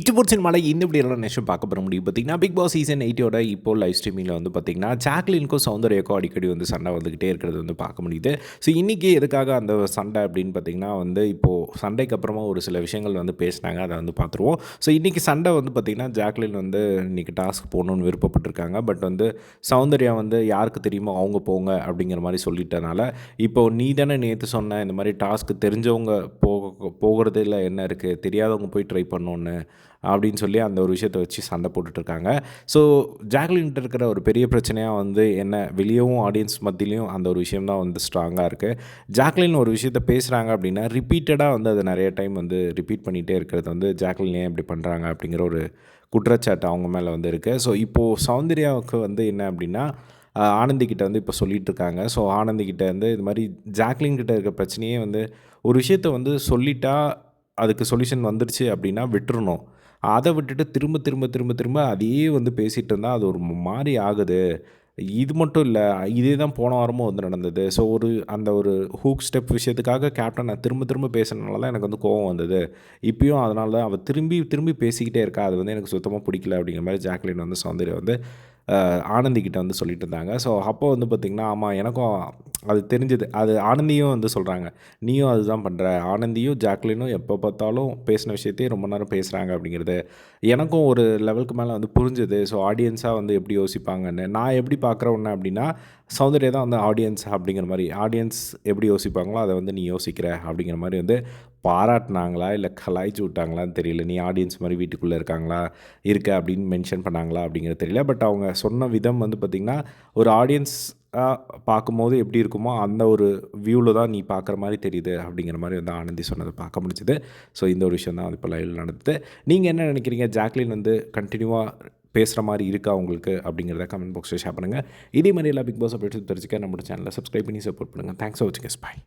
இட்டுபோர் மலை இந்த இப்படி எல்லாம் பார்க்க போகிற முடியும் பார்த்தீங்கன்னா பிக் பாஸ் சீசன் எயிட்டோட இப்போ லைவ் ஸ்ட்ரீமிங்கில் வந்து பார்த்தீங்கன்னா ஜாக்லினுக்கும் சௌந்தர்யக்கும் அடிக்கடி வந்து சண்டை வந்துக்கிட்டே இருக்கிறது வந்து பார்க்க முடியுது. ஸோ இன்றைக்கி எதுக்காக அந்த சண்டை அப்படின்னு பார்த்தீங்கன்னா வந்து இப்போது சண்டைக்கு அப்புறமா ஒரு சில விஷயங்கள் வந்து பேசினாங்க. அதை வந்து பார்த்துருவோம். ஸோ இன்றைக்கி சண்டை வந்து பார்த்திங்கன்னா ஜாக்லின் வந்து இன்றைக்கி டாஸ்க் போகணுன்னு விருப்பப்பட்டிருக்காங்க. பட் வந்து சௌந்தர்யா வந்து யாருக்கு தெரியுமோ அவங்க போங்க அப்படிங்கிற மாதிரி சொல்லிட்டனால இப்போ நீ தானே நேற்று சொன்ன இந்த மாதிரி டாஸ்க்கு தெரிஞ்சவங்க போக போகிறதுல என்ன இருக்குது தெரியாதவங்க போய் ட்ரை பண்ணோன்னு அப்படின்னு சொல்லி அந்த ஒரு விஷயத்தை வச்சு சண்டை போட்டுட்ருக்காங்க. ஸோ ஜாக்லின்ட்டு இருக்கிற ஒரு பெரிய பிரச்சனையாக வந்து என்ன வெளியவும் ஆடியன்ஸ் மத்தியிலையும் அந்த ஒரு விஷயம் தான் வந்து ஸ்ட்ராங்காக இருக்குது ஜாக்லின் ஒரு விஷயத்த பேசுகிறாங்க அப்படின்னா ரிப்பீட்டடாக வந்து அதை நிறைய டைம் வந்து ரிப்பீட் பண்ணிகிட்டே இருக்கிறது வந்து ஜாக்லின் ஏன் இப்படி பண்ணுறாங்க அப்படிங்கிற ஒரு குற்றச்சாட்டு அவங்க மேலே வந்து இருக்குது ஸோ இப்போது சௌந்தர்யாவுக்கு வந்து என்ன அப்படின்னா ஆனந்திக்கிட்ட வந்து இப்போ சொல்லிகிட்டு இருக்காங்க. ஸோ ஆனந்திக்கிட்ட வந்து இது மாதிரி ஜாக்லின் கிட்ட இருக்க பிரச்சனையே வந்து ஒரு விஷயத்த வந்து சொல்லிட்டா அதுக்கு சொல்யூஷன் வந்துடுச்சு அப்படின்னா விட்டுறணும். அதை விட்டுட்டு திரும்ப திரும்ப திரும்ப திரும்ப அதையே வந்து பேசிகிட்டு இருந்தால் அது ஒரு மாதிரி ஆகுது. இது மட்டும் இல்லை இதே தான் போன வாரமும் வந்து நடந்தது. ஸோ ஒரு அந்த ஒரு ஹூக் ஸ்டெப் விஷயத்துக்காக கேப்டன் நான் திரும்ப திரும்ப பேசுனதுனால தான் எனக்கு வந்து கோவம் வந்தது. இப்பயும் அதனால தான் அவள் திரும்பி திரும்பி பேசிக்கிட்டே இருக்கா. அது வந்து எனக்கு சுத்தமாக பிடிக்கல அப்படிங்கிற மாதிரி ஜாக்லின் வந்து சௌந்தர்யா வந்து ஆனந்திக்கிட்ட வந்து சொல்லிட்டு இருந்தாங்க. ஸோ அப்போ வந்து பார்த்திங்கன்னா ஆமாம் எனக்கும் அது தெரிஞ்சது. அது ஆனந்தியும் வந்து சொல்கிறாங்க நீயும் அதுதான் பண்ணுற ஆனந்தியும் ஜாக்லினும் எப்போ பார்த்தாலும் பேசின விஷயத்தையே ரொம்ப நேரம் பேசுகிறாங்க அப்படிங்கிறது. எனக்கும் ஒரு லெவலுக்கு மேலே வந்து புரிஞ்சுது. ஸோ ஆடியன்ஸாக வந்து எப்படி யோசிப்பாங்கன்னு. நான் எப்படி பார்க்குற ஒன்று அப்படின்னா சௌந்தர்யா தான் வந்து ஆடியன்ஸ் அப்படிங்கிற மாதிரி. ஆடியன்ஸ் எப்படி யோசிப்பாங்களோ அதை வந்து நீ யோசிக்கிற அப்படிங்கிற மாதிரி வந்து பாராட்டினாங்களா இல்லை கலாய்ச்சி விட்டாங்களான்னு தெரியல. நீ ஆடியன்ஸ் மாதிரி வீட்டுக்குள்ளே இருக்காங்களா? இருக்க அப்படின்னு மென்ஷன் பண்ணாங்களா அப்படிங்கிறது தெரியல. பட் அவங்க சொன்ன விதம் வந்து பார்த்திங்கன்னா ஒரு ஆடியன்ஸ் பார்க்கும்போது எப்படி இருக்குமோ அந்த ஒரு வியூவில் தான் நீ பார்க்குற மாதிரி தெரியுது அப்படிங்கிற மாதிரி வந்து ஆனந்தி சொன்னதை பார்க்க முடிஞ்சுது. ஸோ இந்த ஒரு விஷயம் தான் இப்போ லைவில் நடந்தது. நீங்கள் என்ன நினைக்கிறீங்க? ஜாக்லின் வந்து கண்டினியூவாக பேசுகிற மாதிரி இருக்கா உங்களுக்கு அப்படிங்கிறத கமெண்ட் பாக்ஸில் ஷேர் பண்ணுங்கள் இதே மாதிரி எல்லா பிக் பாஸ் அப்டேட்ஸும் தெரிஞ்சுக்க நம்மளோட சேனலில் சப்ஸ்கிரைப் பண்ணி சப்போர்ட் பண்ணுங்கள் தேங்க்ஸ் ஃபார் வாட்சிங் எஸ் பாய்